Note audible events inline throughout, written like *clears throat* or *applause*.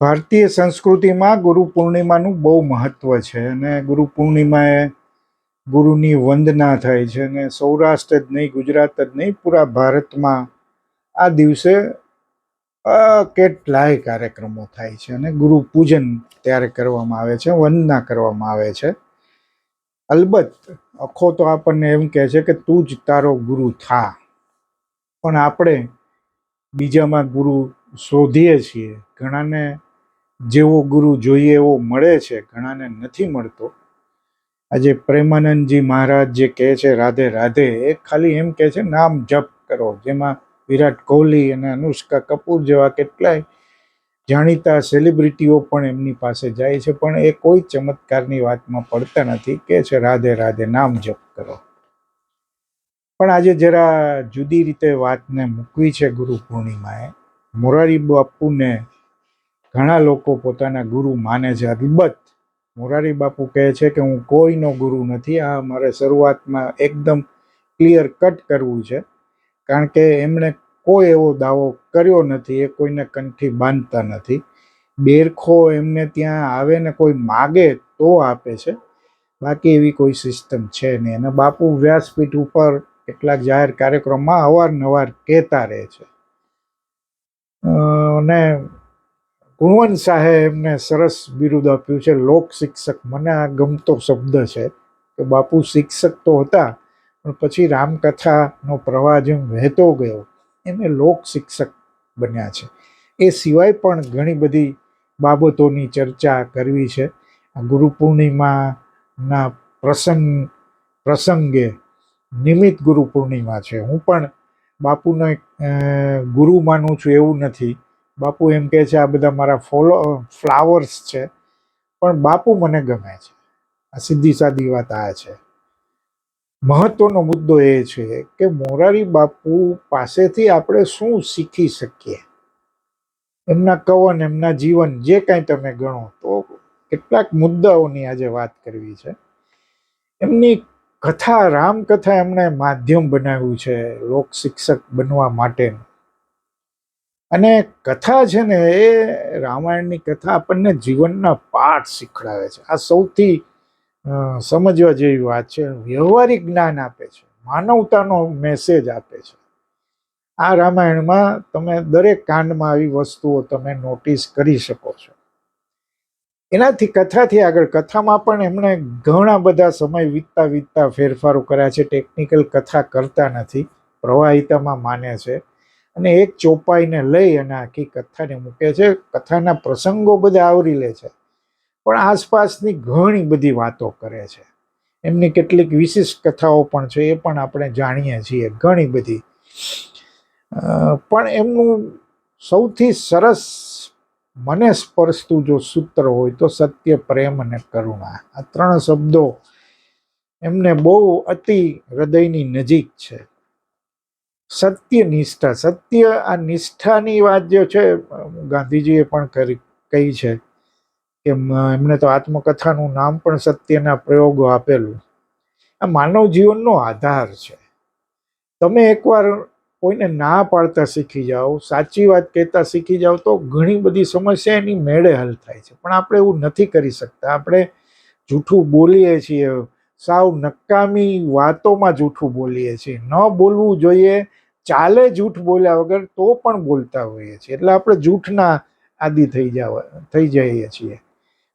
ભારતીય સંસ્કૃતિમાં ગુરુ પૂર્ણિમાનું બહુ મહત્વ છે અને ગુરુ પૂર્ણિમાએ ગુરુની વંદના થાય છે અને સૌરાષ્ટ્ર જ નહીં, ગુજરાત જ નહીં, પૂરા ભારતમાં આ દિવસે કેટલાય કાર્યક્રમો થાય છે અને ગુરુ પૂજન ત્યારે કરવામાં આવે છે, વંદના કરવામાં આવે છે. અલબત્ત અખો તો આપણને એમ કહે છે કે તું જ તારો ગુરુ થા. પણ આપણે બીજામાં ગુરુ શોધીએ છીએ. ઘણાને જેવો ગુરુ જોઈએ એવો મળે છે, ઘણાને નથી મળતો. આજે પ્રેમાનંદજી મહારાજ જે કહે છે, રાધે રાધે એ ખાલી એમ કહે છે, નામ જપ કરો જેમાં વિરાટ કોહલી અને અનુષ્કા કપૂર જેવા કેટલાય જાણીતા સેલિબ્રિટીઓ પણ એમની પાસે જાય છે, પણ એ કોઈ ચમત્કારની વાતમાં પડતા નથી, કે છે, રાધે રાધે, નામ જપ કરો પણ આજે જરા જુદી રીતે વાતને મૂકવી છે ગુરુ પૂર્ણિમાએ. મોરારી બાપુને ઘણા લોકો પોતાના ગુરુ માને છે. અલબત્ત, મોરારી બાપુ કહે છે કે, હું કોઈનો ગુરુ નથી. આ મારે શરૂઆતમાં એકદમ ક્લિયર કટ કરવું છે. કારણ કે એમણે કોઈ એવો દાવો કર્યો નથી. એ કોઈને કંઠી બાંધતા નથી. બેરખો એમને ત્યાં આવે ને કોઈ માગે તો આપે છે. બાકી એવી કોઈ સિસ્ટમ છે નહીં. અને બાપુ વ્યાસપીઠ ઉપર કેટલાક જાહેર કાર્યક્રમમાં અવારનવાર કહેતા રહે છે. અને ગુણવંત શાહે એમને સરસ બિરુદ આપ્યું છે. લોક શિક્ષક મને આ ગમતો શબ્દ છે કે બાપુ શિક્ષક તો હતા, પણ પછી રામકથાનો પ્રવાહ જેમ વહેતો ગયો એમ એ લોક શિક્ષક બન્યા છે. એ સિવાય પણ ઘણી બધી બાબતોની ચર્ચા કરવી છે. ગુરુ પૂર્ણિમાના પ્રસંગ, પ્રસંગે નિમિત્ત ગુરુ પૂર્ણિમા છે. હું પણ બાપુને ગુરુ માનું છું એવું નથી. બાપુ એમ કહે છે, આ બધા મારા ફોલો, ફ્લાવર્સ છે, પણ બાપુ મને ગમે છે. આ સીધી સાદી વાત આ છે. મહત્વનો મુદ્દો એ છે કે મોરારી બાપુ પાસેથી આપણે શું શીખી શકીએ? એમના કવન, એમના જીવન, જે કાંઈ તમે ગણો, તો કેટલાક મુદ્દાઓની આજે વાત કરવી છે. એમની કથા, રામકથા એમણે માધ્યમ બનાવ્યું છે લોક શિક્ષક બનવા માટેનું. અને કથા છે ને એ રામાયણની કથા આપણને જીવનના પાઠ શીખડાવે છે. આ સૌથી સમજવા જેવી વાત છે. વ્યવહારિક જ્ઞાન આપે છે. માનવતાનો મેસેજ આપે છે. આ રામાયણમાં તમે દરેક કાંડમાં આવી વસ્તુઓ તમે નોટિસ કરી શકો છો. એનાથી કથાથી આગળ, કથામાં પણ એમણે ઘણા બધા સમય વીતતા વીતતા ફેરફારો કર્યા છે. ટેકનિકલ કથા કરતા નથી. પ્રવાહિતામાં માને છે. અને એક ચોપાઈને લઈ અને આખી કથાને મૂકે છે. કથાના પ્રસંગો બધા આવરી લે છે. પણ આસપાસની ઘણી બધી વાતો કરે છે. એમની કેટલીક વિશિષ્ટ કથાઓ પણ છે, એ પણ આપણે જાણીએ છીએ ઘણી બધી. પણ એમનું સૌથી સરસ મને સ્પર્શતું જો સૂત્ર હોય તો સત્ય, પ્રેમ અને કરુણા. આ ત્રણ શબ્દો એમને બહુ અતિ હૃદયની નજીક છે. સત્ય નિષ્ઠા સત્ય આ નિષ્ઠાની વાત જે છે, ગાંધીજીએ પણ કરી, કહી છે કે એમને તો આત્મકથાનું નામ પણ સત્યના પ્રયોગો આપેલું. આ માનવ જીવનનો આધાર છે. તમે એકવાર કોઈને ના પાડતા શીખી જાઓ, સાચી વાત કહેતા શીખી જાઓ, તો ઘણી બધી સમસ્યા એની મેળે હલ થાય છે. પણ આપણે એવું નથી કરી શકતા. આપણે જૂઠું બોલીએ છીએ સાવ નકામી વાતોમાં જૂઠું બોલીએ છીએ. ન બોલવું જોઈએ, ચાલે જૂઠ બોલ્યા વગર તો પણ બોલતા હોઈએ છીએ. એટલે આપણે જૂઠના આદિ થઈ જવા, થઈ જઈએ છીએ.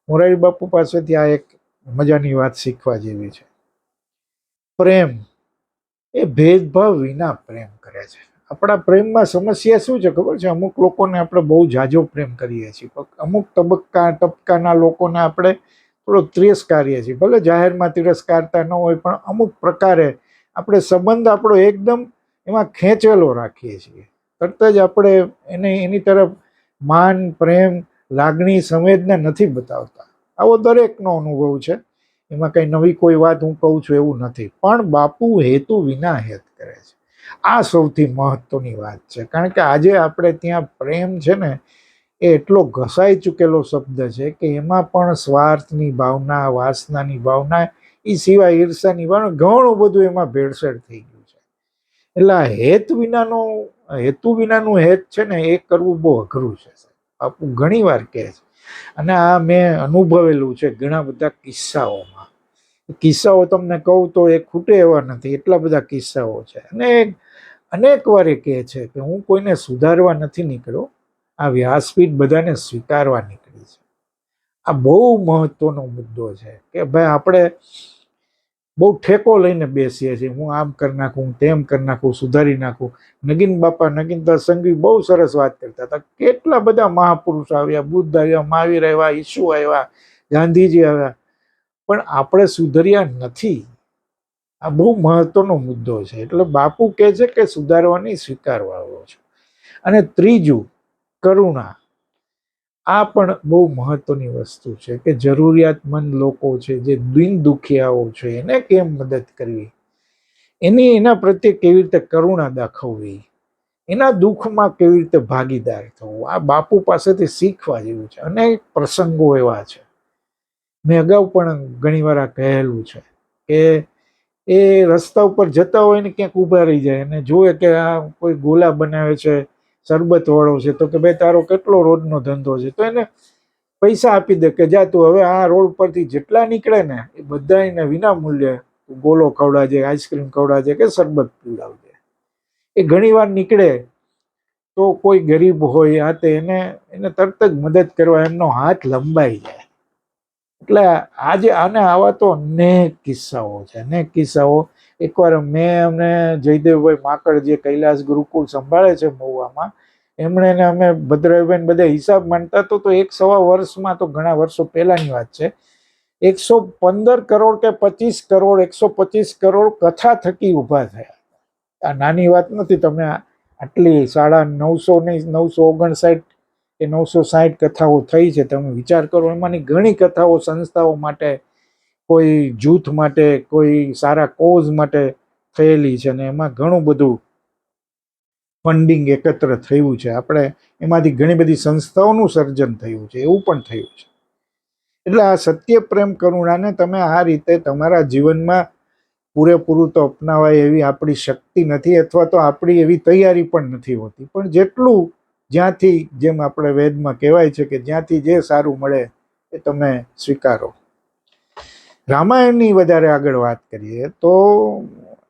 મોરારી બાપુ પાસેથી આ એક મજાની વાત શીખવા જેવી છે. પ્રેમ, એ ભેદભાવ વિના પ્રેમ કરે છે. આપણા પ્રેમમાં સમસ્યા શું છે ખબર છે? અમુક લોકોને આપણે બહુ જાજો પ્રેમ કરીએ છીએ. અમુક તબક્કા તબક્કાના લોકોને આપણે થોડો તિરસ્કારીએ છીએ ભલે જાહેરમાં તિરસ્કારતા ન હોય, પણ અમુક પ્રકારે આપણે સંબંધ આપણો એકદમ એમાં ખેંચેલો રાખીએ છીએ. તરત જ આપણે એને, એની તરફ માન, પ્રેમ, લાગણી, સંવેદના નથી બતાવતા. આવો દરેકનો અનુભવ છે. એમાં કંઈ નવી કોઈ વાત હું કહું છું એવું નથી. પણ બાપુ હેતુ વિના હેત કરે છે. આ સૌથી મહત્વની વાત છે. કારણ કે આજે આપણે ત્યાં પ્રેમ છે ને એ એટલો ઘસાઈ ચૂકેલો શબ્દ છે કે એમાં પણ સ્વાર્થની ભાવના, વાસનાની ભાવના એ સિવાય ઈર્ષાની ભાવના ઘણું બધું એમાં ભેળસેળ થઈ ગયું છે. એટલે આ હેત વિનાનો, હેતુ વિનાનું હેત છે ને એ કરવું બહુ અઘરું છે. બાપુ ઘણીવાર કહે છે. અને આ મેં અનુભવેલું છે ઘણા બધા કિસ્સાઓમાં. કિસ્સાઓ તમને કહું તો એ ખૂટે એવા નથી, એટલા બધા કિસ્સાઓ છે. અને અનેક વાર એ કહે છે કે હું કોઈને સુધારવા નથી નીકળ્યો. આ વ્યાસપીઠ બધાને સ્વીકારવા નીકળી છે. આ બહુ મહત્વનો મુદ્દો છે કે ભાઈ આપણે બહુ ઠેકો લઈને બેસીએ છીએ. હું આમ કરી નાખું, હું તેમ કરી નાખું, સુધારી નાખું. નગીન બાપા નગીનદાસ સંઘવી બહુ સરસ વાત કરતા હતા. કેટલા બધા મહાપુરુષ આવ્યા, બુદ્ધ આવ્યા, મહાવીર આવ્યા, ઈસુ આવ્યા, ગાંધીજી આવ્યા. પણ આપણે સુધર્યા નથી. આ બહુ મહત્વનો મુદ્દો છે. એટલે બાપુ કહે છે કે સુધારવાની સ્વીકારવા આવો છે. અને ત્રીજું કરુણા, આ પણ બહુ મહત્વની વસ્તુ છે કે જરૂરિયાતમંદ લોકો છે, જે દિન દુખિયાઓ છે, એને કેમ મદદ કરવી? એની, એના પ્રત્યે કેવી રીતે કરુણા દાખવવી? એના દુઃખમાં કેવી રીતે ભાગીદાર થવું? આ બાપુ પાસેથી શીખવા જેવું છે, અનેક પ્રસંગો એવા છે. મેં અગાઉ પણ ઘણીવાર આ કહેલું છે કે એ રસ્તા ઉપર જતા હોય ને ક્યાંક ઊભા રહી જાય અને જોવે કે આ કોઈ ગોલા બનાવે છે શરબત વાળો છે. તો કે ભાઈ તારો કેટલો રોજનો ધંધો છે? તો એને પૈસા આપી દે કે જા તું હવે આ રોડ પરથી જેટલા નીકળે ને એ બધા એને વિના મૂલ્યે ગોલો ખવડાવજે, આઈસ્ક્રીમ ખવડાવજે કે શરબત પીવડાવજે. એ ઘણીવાર નીકળે તો કોઈ ગરીબ હોય, આ તે એને એને તરત જ મદદ કરવા એમનો હાથ લંબાઈ જાય. એટલે આજે આને આવા તો અનેક કિસ્સાઓ છે. અનેક કિસ્સાઓ. એકવાર મેં અમને જયદેવભાઈ માકડ જે કૈલાસ ગુરુકુળ સંભાળે છે મહુવામાં, એમણે ને અમે ભદ્રભાઈ બધા હિસાબ માંડતા તો તો એક સવા વર્ષમાં તો ઘણા વર્ષો પહેલાની વાત છે. એકસો પંદર કરોડ કે પચીસ કરોડ, એકસો પચીસ કરોડ કથા થકી ઊભા થયા. આ નાની વાત નથી, તમે આટલી સાડા નવસો ની નવસો ઓગણસાઠ કે નવસો સાઠ કથાઓ થઈ છે તમે વિચાર કરો. એમાંની ઘણી કથાઓ સંસ્થાઓ માટે, કોઈ જૂથ માટે, કોઈ સારા કોઝ માટે થયેલી છે અને એમાં ઘણું બધું ફંડિંગ એકત્ર થયું છે. આપણે એમાંથી ઘણી બધી સંસ્થાઓનું સર્જન થયું છે, એવું પણ થયું છે. એટલે આ સત્ય પ્રેમ કરુણાને તમે આ રીતે તમારા જીવનમાં પૂરેપૂરું તો અપનાવાય એવી આપણી શક્તિ નથી અથવા તો આપણી એવી તૈયારી પણ નથી હોતી. પણ જેટલું જ્યાંથી જેમ આપણે વેદમાં કહેવાય છે કે જ્યાંથી જે સારું મળે એ તમે સ્વીકારો. રામાયણની વધારે આગળ વાત કરીએ તો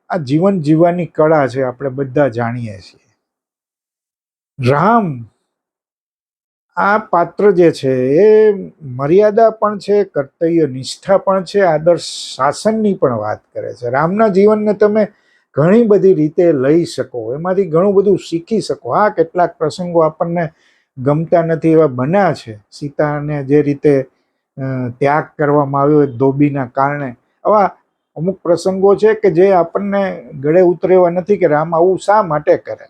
આ જીવન જીવવાની કળા છે આપણે બધા જાણીએ છીએ. રામ આ પાત્ર જે છે એ મર્યાદા પણ છે, કર્તવ્ય નિષ્ઠા પણ છે, આદર્શ શાસનની પણ વાત કરે છે. રામના જીવનને તમે ઘણી બધી રીતે લઈ શકો, એમાંથી ઘણું બધું શીખી શકો. આ કેટલાક પ્રસંગો આપણને ગમતા નથી એવા બન્યા છે. સીતાને જે રીતે ત્યાગ કરવામાં આવ્યો એક ધોબીના કારણે. આવા અમુક પ્રસંગો છે કે જે આપણને ગળે ઉતરે એવા નથી કે રામ આવું શા માટે કરે?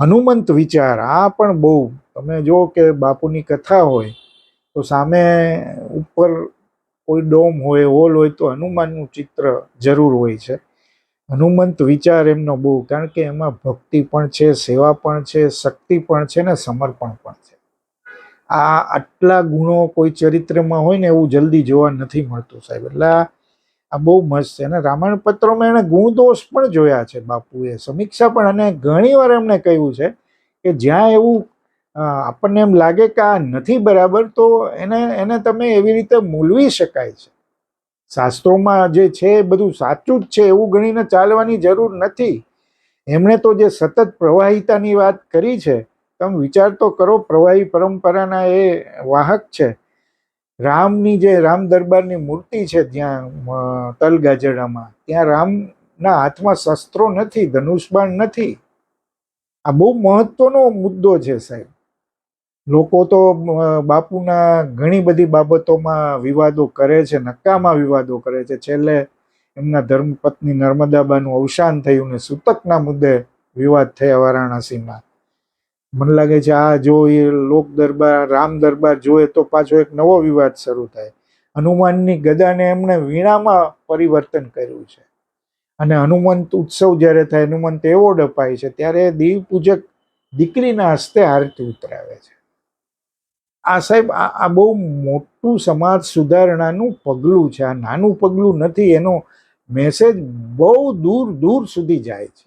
હનુમંત વિચાર, આ પણ બહુ. તમે જો કે બાપુની કથા હોય, તો સામે ઉપર કોઈ ડોમ હોય, હોલ હોય, તો હનુમાનનું ચિત્ર જરૂર હોય છે. હનુમંત વિચાર એમનો બહુ, કારણ કે એમાં ભક્તિ પણ છે, સેવા પણ છે, શક્તિ પણ છે ને સમર્પણ પણ છે. આ આટલા ગુણો કોઈ ચરિત્રમાં હોય ને એવું જલ્દી જોવા નથી મળતું સાહેબ. એટલે આ બહુ મસ્ત છે. અને રામાયણ પત્રોમાં એણે ગુણદોષ પણ જોયા છે બાપુએ. સમીક્ષા પણ, અને ઘણીવાર એમણે કહ્યું છે કે જ્યાં એવું આપણને એમ લાગે કે આ નથી બરાબર, તો એને એને તમે એવી રીતે મૂલવી શકાય છે. શાસ્ત્રોમાં જે છે એ બધું સાચું જ છે એવું ગણીને ચાલવાની જરૂર નથી. એમણે તો જે સતત પ્રવાહિતાની વાત કરી છે, તમે વિચાર તો કરો પ્રવાહી પરંપરાના એ વાહક છે. રામની જે રામ દરબારની મૂર્તિ છે ત્યાં તલગાજડામાં, ત્યાં રામના હાથમાં શસ્ત્રો નથી ધનુષબાણ નથી. આ બહુ મહત્વનો મુદ્દો છે સાહેબ. લોકો તો બાપુના ઘણી બધી બાબતોમાં વિવાદો કરે છે, નકામા વિવાદો કરે છે. છેલ્લે એમના ધર્મપત્ની નર્મદાબાનું અવસાન થયું ને સૂતકના મુદ્દે વિવાદ થયા વારાણસીમાં. મને લાગે છે આ જો એ લોક દરબાર, રામ દરબાર જોએ તો પાછો એક નવો વિવાદ શરૂ થાય. હનુમાનની ગદાને એમણે વીણામાં પરિવર્તન કર્યું છે. અને હનુમંત ઉત્સવ જ્યારે થાય, હનુમંત એવોર્ડ અપાય છે, ત્યારે દેવ પૂજક દીકરીના હસ્તે આરતી ઉતરાવે છે. આ સાહેબ, આ બહુ મોટું સમાજ સુધારણાનું પગલું છે. આ નાનું પગલું નથી, એનો મેસેજ બહુ દૂર દૂર સુધી જાય છે.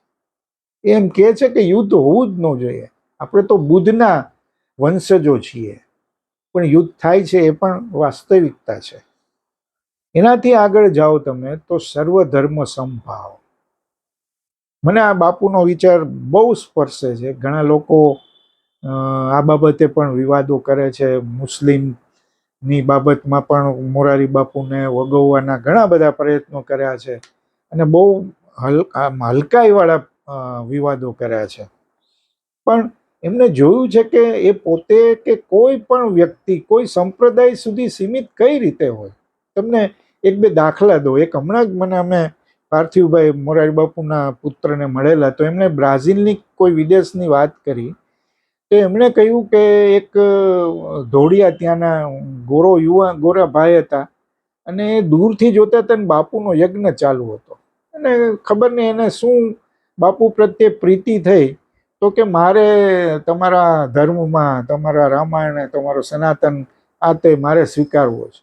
એમ કહે છે કે યુદ્ધ હોવું જ ન જોઈએ. આપણે તો બુદ્ધના વંશજો છીએ. પણ યુદ્ધ થાય છે એ પણ વાસ્તવિકતા છે. એનાથી આગળ જાઓ તમે તો સર્વધર્મ સંભાવ મને આ બાપુનો વિચાર બહુ સ્પર્શે છે. ઘણા લોકો આ બાબતે પણ વિવાદો કરે છે. મુસ્લિમની બાબતમાં પણ મોરારી બાપુને વગોવવાના ઘણા બધા પ્રયત્નો કર્યા છે અને બહુ હલ હલકાઈવાળા વિવાદો કર્યા છે. પણ એમને જોયું છે કે એ પોતે કે કોઈ પણ વ્યક્તિ, કોઈ સંપ્રદાય સુધી સીમિત કઈ રીતે હોય? તમને એક બે દાખલા દો. એક હમણાં જ મને અમે પાર્થિવભાઈ મોરારી બાપુના પુત્રને મળેલા, તો એમણે બ્રાઝિલની કોઈ વિદેશની વાત કરી તો એમણે કહ્યું કે એક ધોળિયા ત્યાંના ગોરો યુવા, ગોરા ભાઈ હતા અને એ દૂરથી જોતા હતા બાપુનો યજ્ઞ ચાલુ હતો. અને ખબર નહીં એને શું બાપુ પ્રત્યે પ્રીતિ થઈ તો કે મારે તમારા ધર્મમાં, તમારા રામાયણ, તમારો સનાતન આ તે મારે સ્વીકારવો છે.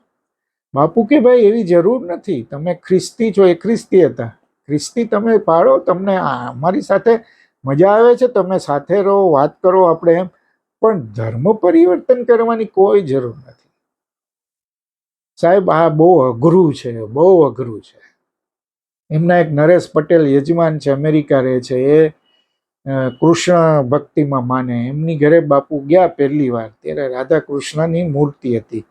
બાપુ કે ભાઈ એવી જરૂર નથી, તમે ખ્રિસ્તી છો, એ ખ્રિસ્તી હતા. ખ્રિસ્તી તમે પાળો તમને અમારી સાથે મજા આવે છે, તમે સાથે રહો, વાત કરો આપણે એમ. પણ ધર્મ પરિવર્તન કરવાની કોઈ જરૂર નથી. સાહેબ, આ બહુ અઘરું છે, બહુ અઘરું છે. એમના એક નરેશ પટેલ યજમાન છે, અમેરિકા રહે છે, એ કૃષ્ણ ભક્તિમાં માને. એમની ઘરે બાપુ ગયા પહેલી વાર, ત્યારે રાધા કૃષ્ણની મૂર્તિ હતી.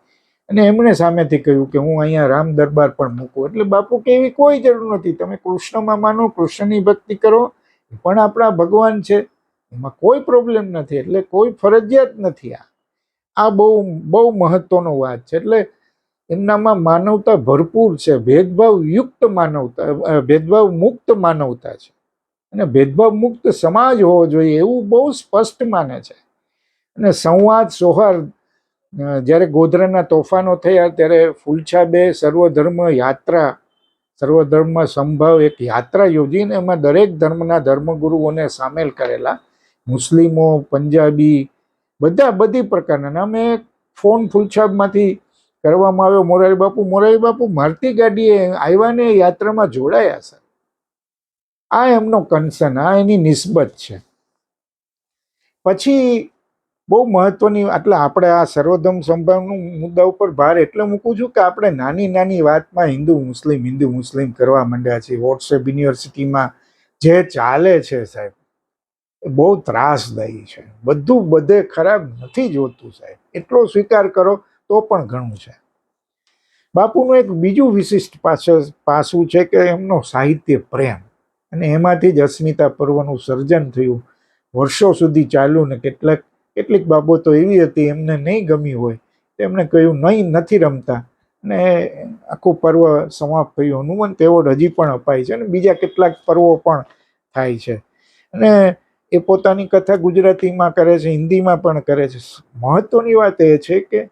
અને એમણે સામેથી કહ્યું કે હું અહીંયા રામ દરબાર પણ મૂકું. એટલે બાપુ કે એવી કોઈ જરૂર નથી. તમે કૃષ્ણમાં માનો, કૃષ્ણની ભક્તિ કરો પણ આપણા ભગવાન છે, એમાં કોઈ પ્રોબ્લેમ નથી, એટલે કોઈ ફરજિયાત નથી આ. આ બહુ બહુ મહત્વનો વાત છે, એટલે એમનામાં માનવતા ભરપૂર છે, ભેદભાવ યુક્ત માનવતા ભેદભાવ મુક્ત માનવતા છે. અને ભેદભાવ મુક્ત સમાજ હોવો જોઈએ એવું બહુ સ્પષ્ટ માને છે. અને સંવાદ સૌહાર્દ જ્યારે ગોધરાના તોફાનો થયા, ત્યારે ફૂલછાબે સર્વધર્મ યાત્રા સર્વધર્મ સંભવ એક યાત્રા યોજીને એમાં દરેક ધર્મના ધર્મગુરુઓને સામેલ કરેલા મુસ્લિમો, પંજાબી, બધા બધી પ્રકારના. અમે ફોન ફૂલછાબમાંથી કરવામાં આવ્યો, મોરારી બાપુ મોરારી બાપુ, મારતી ગાડીએ આવ્યા ને યાત્રામાં જોડાયા, સર. આ એમનો કન્સર્ન આ એની નિસ્બત છે. પછી બહુ મહત્વની એટલે આપણે આ સર્વધર્મ સંભાવનું મુદ્દા ઉપર ભાર એટલે મૂકું છું કે આપણે નાની નાની વાતમાં હિન્દુ મુસ્લિમ હિન્દુ મુસ્લિમ કરવા માંડ્યા છીએ. વોટ્સએપ યુનિવર્સિટીમાં જે ચાલે છે સાહેબ બહુ ત્રાસદાયી છે. બધું બધે ખરાબ નથી જોતું સાહેબ. એટલો સ્વીકાર કરો તો પણ ઘણું છે. બાપુનું એક બીજું વિશિષ્ટ પાસું છે કે એમનો સાહિત્ય પ્રેમ. અને એમાંથી જ અસ્મિતા પર્વનું સર્જન થયું. વર્ષો સુધી ચાલ્યું ને કેટલાક કેટલીક બાબતો એવી હતી એમને નહીં ગમી હોય તો એમણે કહ્યું, નહીં, નથી રમતા. અને આખું પર્વ સમાપ્ત થયું. હનુમંત એવોર્ડ હજી પણ અપાય છે અને બીજા કેટલાક પર્વો પણ થાય છે. અને એ પોતાની કથા ગુજરાતીમાં કરે છે, હિન્દીમાં પણ કરે છે. મહત્વની વાત એ છે કે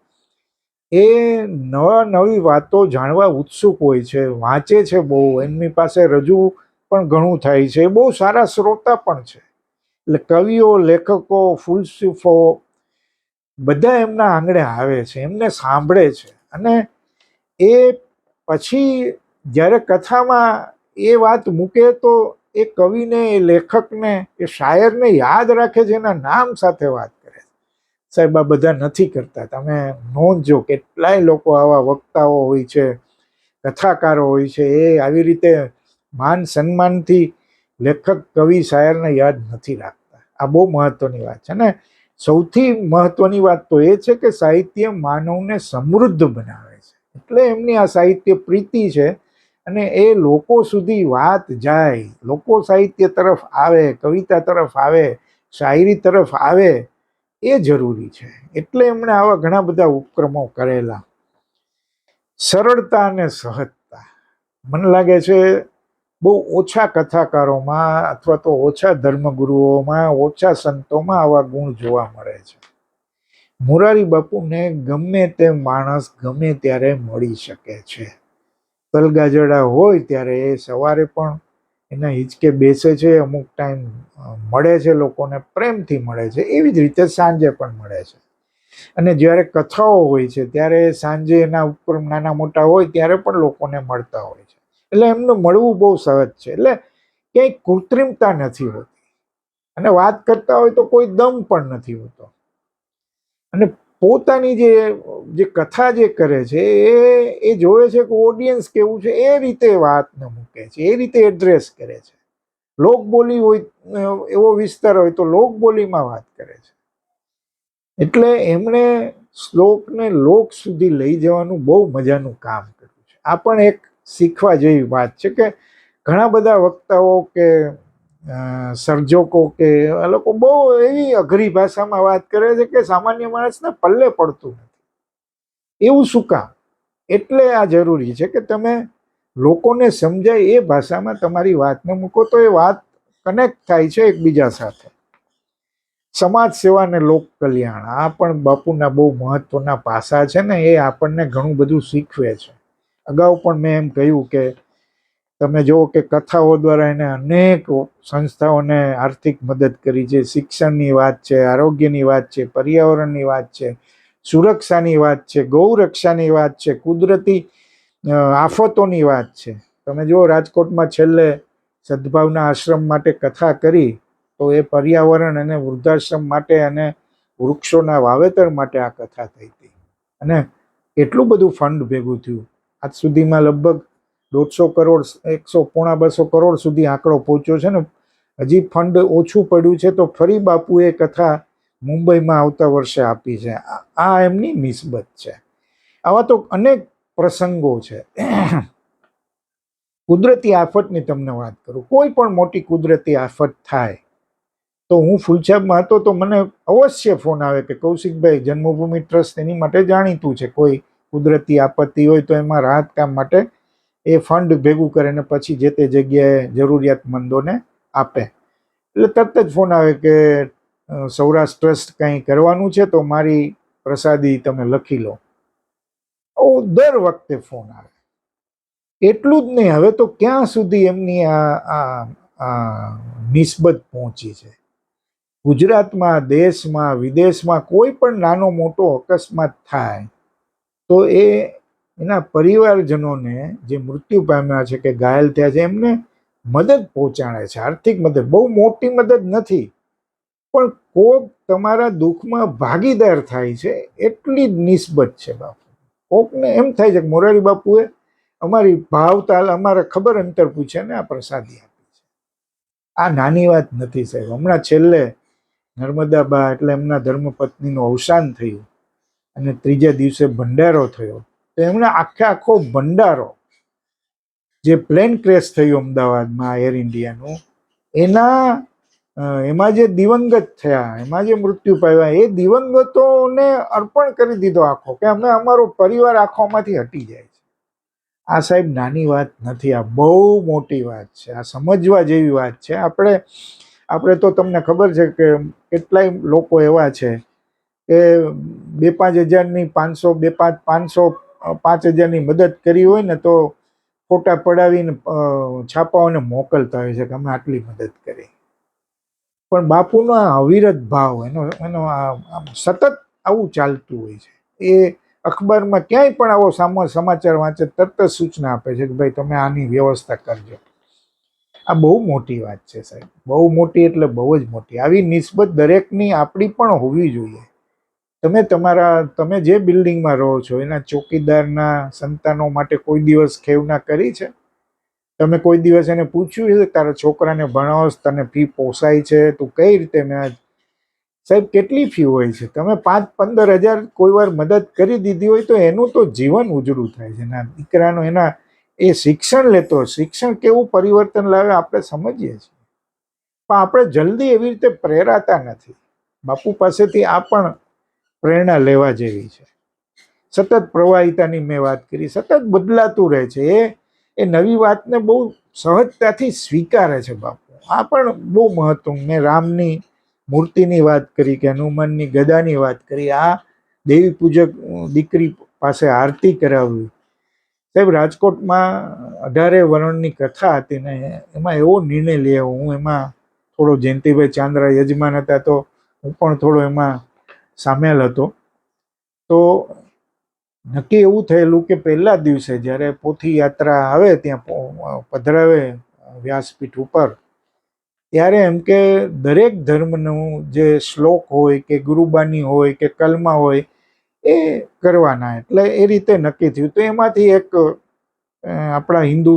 એ નવા નવી વાતો જાણવા ઉત્સુક હોય છે, વાંચે છે બહુ. એમની પાસે રજૂ પણ ઘણું થાય છે. બહુ સારા શ્રોતા પણ છે. એટલે કવિઓ, લેખકો, ફુલસૂફો બધા એમના આંગણે આવે છે, એમને સાંભળે છે. અને એ પછી જ્યારે કથામાં એ વાત મૂકે તો એ કવિને, એ લેખકને, એ શાયરને યાદ રાખે છે, એના નામ સાથે વાત કરે છે. સાહેબ, આ બધા નથી કરતા. તમે નોંધજો કેટલાય લોકો આવા વક્તાઓ હોય છે, કથાકારો હોય છે, એ આવી રીતે માન સન્માનથી લેખક, કવિ, શાયરને યાદ નથી રાખતા. આ બહુ મહત્વની વાત છે. ને સૌથી મહત્વની વાત તો એ છે કે સાહિત્ય માનવને સમૃદ્ધ બનાવે છે. એટલે એમની આ સાહિત્ય પ્રીતિ છે અને એ લોકો સુધી વાત જાય. લોકો સાહિત્ય તરફ આવે, કવિતા તરફ આવે, શાયરી તરફ આવે, એ જરૂરી છે. એટલે એમણે આવા ઘણા બધા ઉપક્રમો કરેલા. સરળતા અને સહજતા. મને લાગે છે બહુ ઓછા કથાકારોમાં અથવા તો ઓછા ધર્મગુરુઓમાં, ઓછા સંતોમાં આવા ગુણ જોવા મળે છે. મોરારી બાપુને ગમે તે માણસ ગમે ત્યારે મળી શકે છે. તલગાજડા હોય ત્યારે એ સવારે પણ એના હિંચકે બેસે છે, અમુક ટાઈમ મળે છે, લોકોને પ્રેમથી મળે છે, એવી જ રીતે સાંજે પણ મળે છે. અને જ્યારે કથાઓ હોય છે, ત્યારે સાંજે એના ઉપર નાના મોટા હોય, ત્યારે પણ લોકોને મળતા હોય છે. એટલે એમનું મળવું બહુ સહજ છે. એટલે ક્યાંય કૃત્રિમતા નથી હોતી. અને વાત કરતા હોય તો કોઈ દમ પણ નથી હોતો. અને પોતાની જે જે કથા જે કરે છે, એ એ જોવે છે કે ઓડિયન્સ કેવું છે, એ રીતે વાતને મૂકે છે, એ રીતે એડ્રેસ કરે છે. લોકબોલી હોય, એવો વિસ્તાર હોય તો લોકબોલીમાં વાત કરે છે. એટલે એમણે શ્લોકને લોક સુધી લઈ જવાનું બહુ મજાનું કામ કર્યું છે. આ પણ એક શીખવા જેવી વાત છે કે ઘણા બધા વક્તાઓ કે સર્જકો કે આ લોકો બહુ એવી અઘરી ભાષામાં વાત કરે છે કે સામાન્ય માણસને પલ્લે પડતું નથી. એવું શું કામ? એટલે આ જરૂરી છે કે તમે લોકોને સમજાય એ ભાષામાં તમારી વાતને મૂકો તો એ વાત કનેક્ટ થાય છે એકબીજા સાથે. સમાજ સેવા અને લોક કલ્યાણ આ પણ બાપુના બહુ મહત્વના પાસા છે ને એ આપણને ઘણું બધું શીખવે છે. અગાઉ પણ મેં એમ કહ્યું કે તમે જુઓ કે કથાઓ દ્વારા એને અનેક સંસ્થાઓને આર્થિક મદદ કરી છે. શિક્ષણની વાત છે, આરોગ્યની વાત છે, પર્યાવરણની વાત છે, સુરક્ષાની વાત છે, ગૌરક્ષાની વાત છે, કુદરતી આફતોની વાત છે. તમે જુઓ રાજકોટમાં છેલ્લે સદભાવના આશ્રમ માટે કથા કરી તો એ પર્યાવરણ અને વૃદ્ધાશ્રમ માટે અને વૃક્ષોના વાવેતર માટે આ કથા થઈ હતી. અને એટલું બધું ફંડ ભેગું થયું. આજ સુધીમાં લગભગ દોઢસો કરોડ, એકસો પોણા બસો કરોડ સુધી આંકડો પહોંચ્યો છે ને હજી ફંડ ઓછું પડ્યું છે તો ફરી બાપુએ કથા મુંબઈમાં આવતા વર્ષે આપી છે. આ- એમની નિસ્બત છે. આવા તો અનેક પ્રસંગો છે. *clears throat* કુદરતી આફતની તમને વાત કરું. કોઈ પણ મોટી કુદરતી આફત થાય તો હું ફૂલછાબમાં હતો તો મને અવશ્ય ફોન આવે કે કૌશિકભાઈ જન્મભૂમિ ટ્રસ્ટ એની માટે જાણીતું છે. કોઈ કુદરતી આપત્તિ હોય તો એમાં રાહત કામ માટે એ ફંડ ભેગું કરે ને પછી જે તે જગ્યાએ જરૂરિયાતમંદોને આપે. એટલે તરત જ ફોન આવે કે સૌરાષ્ટ્ર ટ્રસ્ટ કંઈ કરવાનું છે તો મારી પ્રસાદી તમે લખી લો. દર વખતે ફોન આવે. એટલું જ નહીં, હવે તો ક્યાં સુધી એમની આ નિસ્બત પહોંચી છે? ગુજરાતમાં, દેશમાં, વિદેશમાં કોઈ પણ નાનો મોટો અકસ્માત થાય તો એ એના પરિવારજનોને જે મૃત્યુ પામ્યા છે કે ઘાયલ થયા છે, એમને મદદ પહોંચાડે છે, આર્થિક મદદ. બહુ મોટી મદદ નથી. પણ કોક તમારા દુઃખમાં ભાગીદાર થાય છે, એટલી જ નિસ્બત છે બાપુ. કોકને એમ થાય છે કે મોરારી બાપુએ અમારી ભાવતાલ, અમારે ખબર અંતર પૂછે ને આ પ્રસાદી આપી છે. આ નાની વાત નથી સાહેબ. હમણાં છેલ્લે નર્મદાબા એટલે એમના ધર્મપત્નીનું અવસાન થયું. અને ત્રીજા દિવસે ભંડારો થયો. તો એમણે આખે આખો ભંડારો જે પ્લેન ક્રેશ થયું અમદાવાદમાં એર ઇન્ડિયાનું એના એમાં જે દિવંગત થયા, એમાં જે મૃત્યુ પામ્યા, એ દિવંગતોને અર્પણ કરી દીધો આખો, કે અમે અમારો પરિવાર આખોમાંથી હટી જાય છે. આ સાહેબ નાની વાત નથી, આ બહુ મોટી વાત છે, આ સમજવા જેવી વાત છે. આપણે આપણે તો તમને ખબર છે કે કેટલાય લોકો એવા છે કે બે પાંચ હજારની પાંચસો, બે પાંચ, પાંચસો પાંચ હજારની મદદ કરી હોય ને તો ફોટા પડાવીને છાપાઓને મોકલતા હોય છે કે અમે આટલી મદદ કરી. પણ બાપુનો આ અવિરત ભાવ, એનો એનો આ સતત આવું ચાલતું હોય છે. એ અખબારમાં ક્યાંય પણ આવો સામો સમાચાર વાંચે, તરત જ સૂચના આપે છે કે ભાઈ તમે આની વ્યવસ્થા કરજો. આ બહુ મોટી વાત છે સાહેબ. બહુ મોટી એટલે બહુ જ મોટી. આવી નિસ્બત દરેકની આપણી પણ હોવી જોઈએ. તમે તમારા, તમે જે બિલ્ડિંગમાં રહો છો, એના ચોકીદારના સંતાનો માટે કોઈ દિવસ ખેવના કરી છે? તમે કોઈ દિવસ એને પૂછ્યું છે, તારા છોકરાને ભણાવશ, તને ફી પોસાય છે? તું કઈ રીતે મેં સાહેબ, કેટલી ફી હોય છે? તમે પાંચ, પંદર હજાર કોઈ વાર મદદ કરી દીધી હોય તો એનું તો જીવન ઉજળું થાય છે. એના દીકરાનું એના, એ શિક્ષણ લેતો. શિક્ષણ કેવું પરિવર્તન લાવે આપણે સમજીએ છીએ. પણ આપણે જલ્દી એવી રીતે પ્રેરાતા નથી. બાપુ પાસેથી આ પણ પ્રેરણા લેવા જેવી છે. સતત પ્રવાહિતાની મેં વાત કરી, સતત બદલાતું રહે છે. એ એ નવી વાતને બહુ સહજતાથી સ્વીકારે છે બાપુ. આ પણ બહુ મહત્વનું. મેં રામની મૂર્તિની વાત કરી કે હનુમાનની ગદાની વાત કરી. આ દેવી પૂજક દીકરી પાસે આરતી કરાવવી સાહેબ, રાજકોટમાં અઢારે વરણની કથા હતી ને એમાં એવો નિર્ણય લેવો હું એમાં થોડો જયંતિભાઈ ચાંદ્રા યજમાન હતા તો હું પણ થોડો એમાં સામેલ હતો. તો નક્કી એવું થયેલું કે પહેલા દિવસે જ્યારે પોથી યાત્રા આવે ત્યાં પધરાવે વ્યાસપીઠ ઉપર, ત્યારે એમ કે દરેક ધર્મનું જે શ્લોક હોય કે ગુરુબાની હોય કે કલમા હોય એ કરવાના. એટલે એ રીતે નક્કી થયું. તો એમાંથી એક આપણા હિન્દુ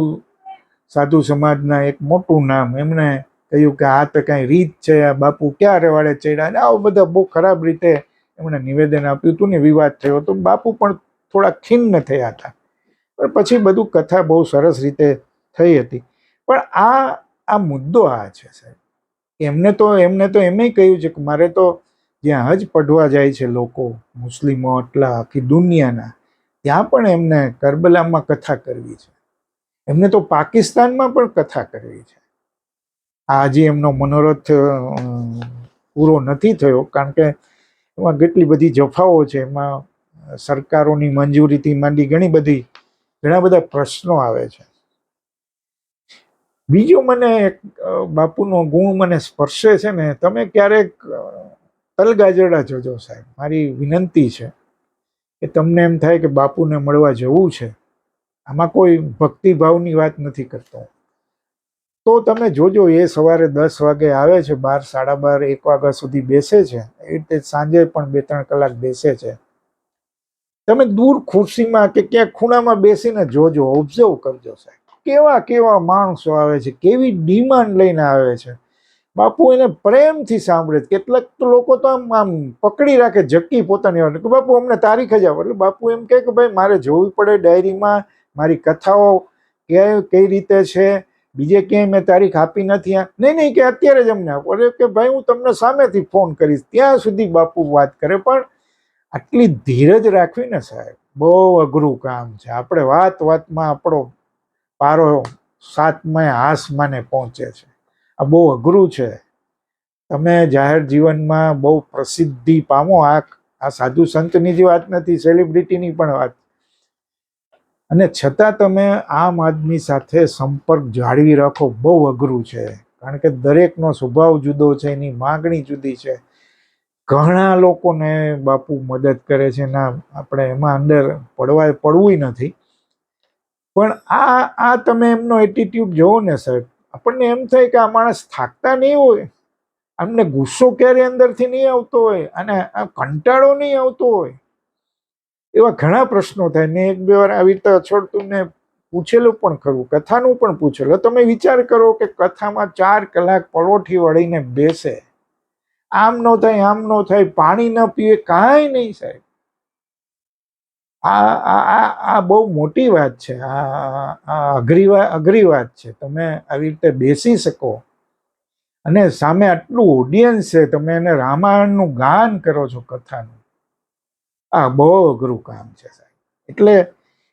સાધુ સમાજના એક મોટું નામ એમણે કહ્યું કે આ તો કાંઈ રીત છે, આ બાપુ ક્યાં રેવાડે ચડ્યા અને આવું બધા બહુ ખરાબ રીતે એમણે નિવેદન આપ્યું હતું ને વિવાદ થયો તો બાપુ પણ થોડા ખિન્ન થયા હતા. પણ પછી બધું કથા બહુ સરસ રીતે થઈ હતી. પણ આ આ મુદ્દો આ છે સાહેબ. એમને તો એમને તો એમ કહ્યું છે કે મારે તો જ્યાં હજ પઢવા જાય છે લોકો, મુસ્લિમો એટલા આખી દુનિયાના, ત્યાં પણ એમને કરબલામાં કથા કરવી છે. એમને તો પાકિસ્તાનમાં પણ કથા કરવી છે. આ હજી એમનો મનોરથ પૂરો નથી થયો, કારણ કે એમાં કેટલી બધી જફાઓ છે. એમાં સરકારોની મંજૂરીથી માંડી ઘણી બધી, ઘણા બધા પ્રશ્નો આવે છે. બીજો મને બાપુનો ગુણ મને સ્પર્શે છે ને, તમે ક્યારેક તલગાજરડા જોજો સાહેબ. મારી વિનંતી છે કે તમને એમ થાય કે બાપુને મળવા જવું છે. આમાં કોઈ ભક્તિભાવની વાત નથી કરતો તો તમે જોજો, એ સવારે દસ વાગે આવે છે, બાર, સાડા બાર, એક વાગ્યા સુધી બેસે છે. એ રીતે સાંજે પણ બે, ત્રણ કલાક બેસે છે. તમે દૂર ખુરશીમાં કે ક્યાંક ખૂણામાં બેસીને જોજો ઓબ્ઝર્વ કરજો સાહેબ. કેવા કેવા માણસો આવે છે, કેવી ડિમાન્ડ લઈને આવે છે. બાપુ એને પ્રેમથી સાંભળે. કેટલાક તો લોકો તો આમ આમ પકડી રાખે જક્કી પોતાની વાત કે બાપુ, અમને તારીખ જ આવે એટલે બાપુ એમ કહે કે, ભાઈ, મારે જોવી પડે ડાયરીમાં મારી કથાઓ કે કઈ રીતે છે બીજે ક્યાંય મેં તારીખ આપી નથી આ. નહીં નહીં, કે અત્યારે જ અમને આપો. કે ભાઈ, હું તમને સામેથી ફોન કરીશ. ત્યાં સુધી બાપુ વાત કરે, પણ આટલી ધીરજ રાખવી ને સાહેબ, બહુ અઘરું કામ છે. આપણે વાત વાતમાં આપણો પારો સાતમાય આસમાને પહોંચે છે. આ બહુ અઘરું છે. તમે જાહેર જીવનમાં બહુ પ્રસિદ્ધિ પામો. આ આ સાધુ સંતની જ વાત નથી સેલિબ્રિટીની પણ વાત. અને છતાં તમે આમ આદમી સાથે સંપર્ક જાળવી રાખો, બહુ અઘરું છે. કારણ કે દરેકનો સ્વભાવ જુદો છે, એની માગણી જુદી છે. ઘણા લોકોને બાપુ મદદ કરે છે, ના, આપણે એમાં અંદર પડવા પડવું નથી. પણ આ આ તમે એમનો એટીટ્યુડ જોવો ને સાહેબ, આપણને એમ થાય કે આ માણસ થાકતા નહીં હોય. એમને ગુસ્સો ક્યારે અંદરથી નહીં આવતો હોય? અને આ કંટાળો નહીં આવતો હોય? એવા ઘણા પ્રશ્નો થાય ને એક બે વાર આવી રીતે અછોડતું ને પૂછેલું પણ ખરું, કથાનું પણ પૂછેલું. તમે વિચાર કરો કે કથામાં ચાર કલાક પલોઠી વળીને બેસે. આમ ન થાય, આમ ન થાય, પાણી ન પીએ, કાંઈ નહીં સાહેબ. આ આ આ બહુ મોટી વાત છે. આ અઘરી વાત અઘરી વાત છે. તમે આવી રીતે બેસી શકો. અને સામે આટલું ઓડિયન્સ છે, તમે એને રામાયણનું ગાન કરો છો કથાનું. આ બહુ અઘરું કામ છે સાહેબ. એટલે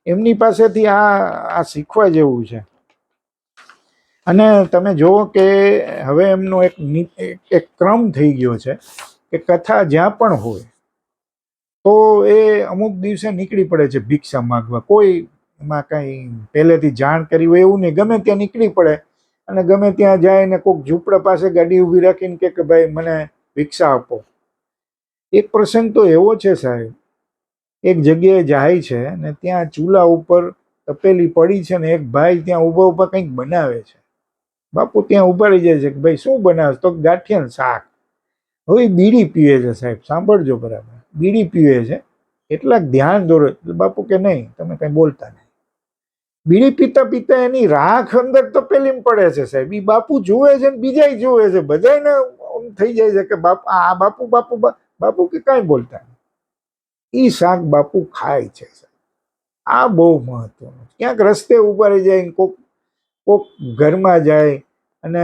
એમની પાસેથી આ આ શીખવા જેવું છે. અને તમે જુઓ કે હવે એમનો એક એક- ક્રમ થઈ ગયો છે કે કથા જ્યાં પણ હોય, તો એ અમુક દિવસે નીકળી પડે છે ભિક્ષા માગવા. કોઈ એમાં કંઈ પહેલેથી જાણ કરી હોય એવું નહીં. ગમે ત્યાં નીકળી પડે અને ગમે ત્યાં જાય ને કોઈક ઝૂંપડા પાસે ગાડી ઊભી રાખીને કે ભાઈ મને ભિક્ષા આપો. એક પ્રસંગ તો એવો છે સાહેબ એક જગ્યાએ જાય છે ને ત્યાં ચૂલા ઉપર તપેલી પડી છે ને એક ભાઈ ત્યાં ઊભા ઊભા કંઈક બનાવે છે. બાપુ ત્યાં ઊભા રહી જાય છે કે ભાઈ શું બનાવે તો ગાંઠિયાનું શાક. હવે બીડી પીવે છે સાહેબ, સાંભળજો બરાબર. બીડી પીવે છે. એટલાક ધ્યાન દોરે. બાપુ કે નહીં, તમે કંઈ બોલતા નહીં. બીડી પીતા પીતા એની રાખ અંદર તપેલી પડે છે સાહેબ. એ બાપુ જુએ છે ને બીજાય જુએ છે. બધાને થઈ જાય છે કે બાપુ, આ બાપુ બાપુ બાપુ કે કાંઈ બોલતા નહીં. ઈ શાક બાપુ ખાય છે આ બહુ મહત્વનું ક્યાંક રસ્તે રહી જાય, કોક કોક ઘરમાં જાય અને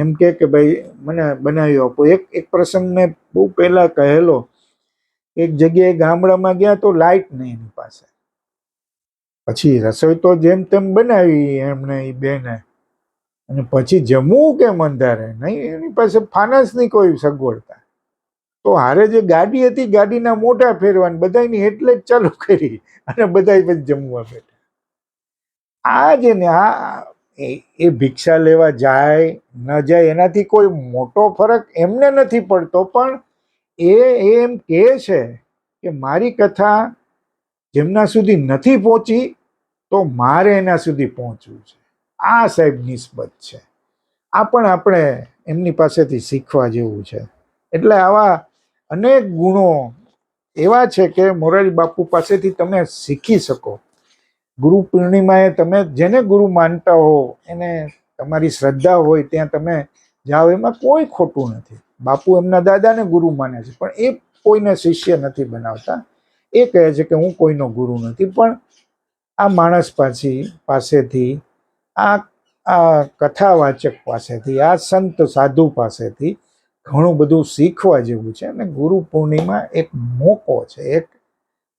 એમ કે કે ભાઈ, મને બનાવી આપો. એક એક પ્રસંગ મેં બહુ પહેલા કહેલો. એક જગ્યાએ ગામડામાં ગયા તો લાઇટ નહીં એની પાસે. પછી રસોઈ તો જેમ તેમ બનાવી એમણે એ બેને. અને પછી જમવું કેમ અંધારે? નહીં, એની પાસે ફાનસની કોઈ સગવડતા. તો હારે જે ગાડી હતી, ગાડીના મોટા ફેરવાની બધાની જ ચાલુ કરી અને બધા પછી જમવા બેઠા. આ જે ને આ, એ ભિક્ષા લેવા જાય, ન જાય, એનાથી કોઈ મોટો ફરક એમને નથી પડતો, પણ એ એમ કહે છે કે મારી કથા જેમના સુધી નથી પહોંચી, તો મારે એના સુધી પહોંચવું છે. આ સાહેબ નિસ્બત છે. આ પણ આપણે એમની પાસેથી શીખવા જેવું છે. એટલે આવા અનેક ગુણો એવા છે કે મોરારી બાપુ પાસેથી તમે શીખી શકો. ગુરુ પૂર્ણિમાએ તમે જેને ગુરુ માનતા હો, એને તમારી શ્રદ્ધા હોય ત્યાં તમે જાઓ, એમાં કોઈ ખોટું નથી. બાપુ એમના દાદાને ગુરુ માને છે, પણ એ કોઈને શિષ્ય નથી બનાવતા. એ કહે છે કે હું કોઈનો ગુરુ નથી, પણ આ માણસ પાછી પાસેથી, આ આ કથાવાચક પાસેથી, આ સંત સાધુ પાસેથી ઘણું બધું શીખવા જેવું છે અને ગુરુ પૂર્ણિમા એક મોકો છે, એક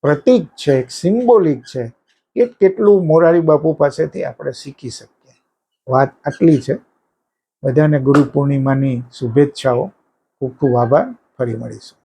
પ્રતીક છે, એક સિમ્બોલિક છે કે કેટલું મોરારી બાપુ પાસેથી આપણે શીખી શકીએ. વાત આટલી છે. બધાને ગુરુ પૂર્ણિમાની શુભેચ્છાઓ. ખૂબ ખૂબ આભાર. ફરી મળીશું.